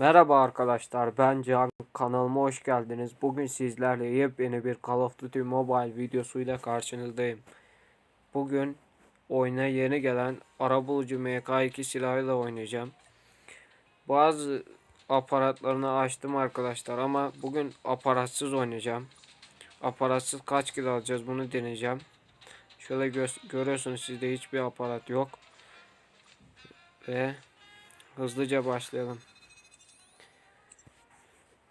Merhaba arkadaşlar ben Can kanalıma hoş geldiniz. Bugün sizlerle yepyeni bir Call of Duty Mobile videosuyla karşınızdayım. Bugün oyuna yeni gelen arabulucu MK2 silahıyla oynayacağım. Bazı aparatlarını açtım arkadaşlar ama bugün aparatsız oynayacağım. Aparatsız kaç kill alacağız bunu deneyeceğim. Şöyle gö- görüyorsunuz sizde hiçbir aparat yok. Ve hızlıca başlayalım.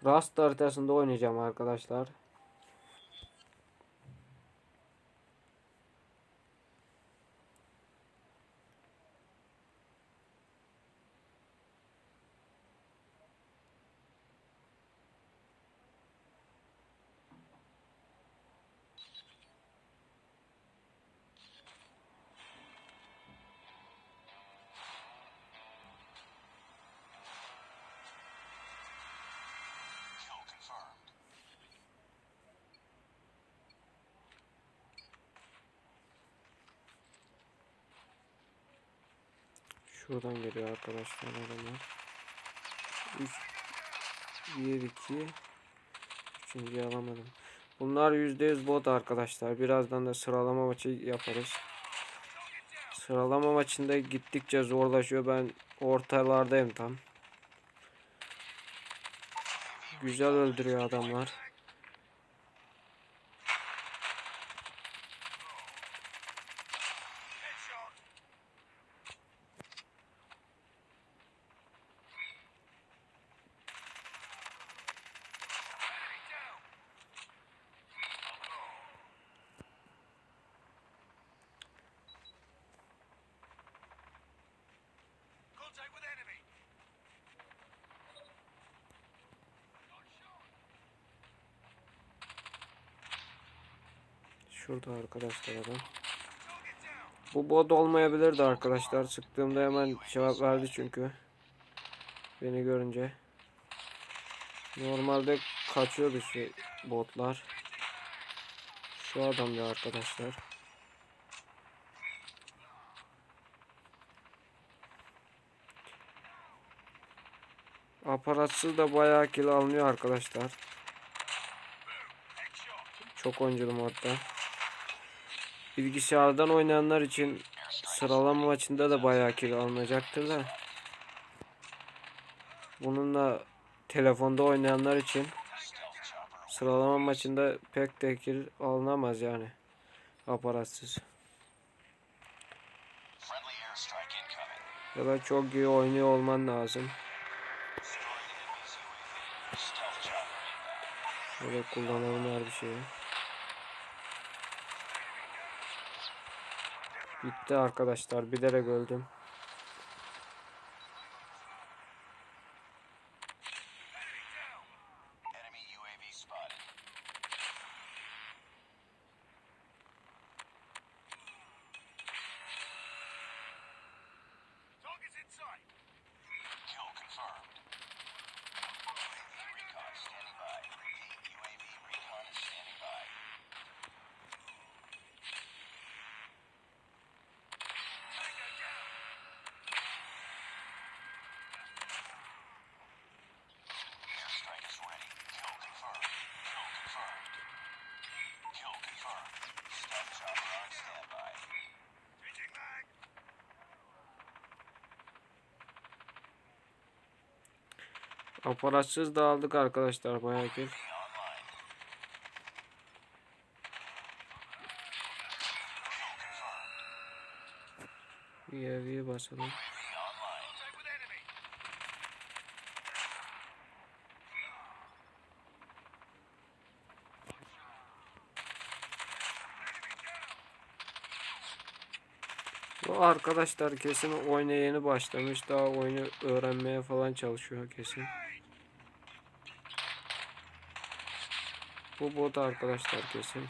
Rust haritasında oynayacağım arkadaşlar. Şuradan geliyor arkadaşlar adamlar. 3 1 2 Üçüncüyü alamadım. Bunlar %100 bot arkadaşlar. Birazdan da sıralama maçı yaparız. Sıralama maçında gittikçe zorlaşıyor. Ben ortalardayım tam. Güzel öldürüyor adamlar. Şurada arkadaşlar adam. Bu bot olmayabilirdi arkadaşlar. Sıktığımda hemen cevap verdi çünkü. Beni görünce. Normalde kaçıyordu şu botlar. Şu adam ya arkadaşlar. Aparatsız da bayağı kill alınıyor arkadaşlar. Çok oyunculu modda. Bilgisayardan oynayanlar için sıralama maçında da bayağı kill alınacaktır da. Bununla telefonda oynayanlar için sıralama maçında pek de kill alınamaz yani. Aparatsız. Ya da çok iyi oynuyor olman lazım. Böyle kullanalım her bir şeyi. Bitti arkadaşlar. Bilerek öldüm. Kill confirmed. Aparatsız da aldık arkadaşlar bayağı kill. Online. UAV'ye basalım. Bu arkadaşlar kesin oyuna yeni başlamış. Daha oyunu öğrenmeye falan çalışıyor kesin. Bu bot arkadaşlar kesin.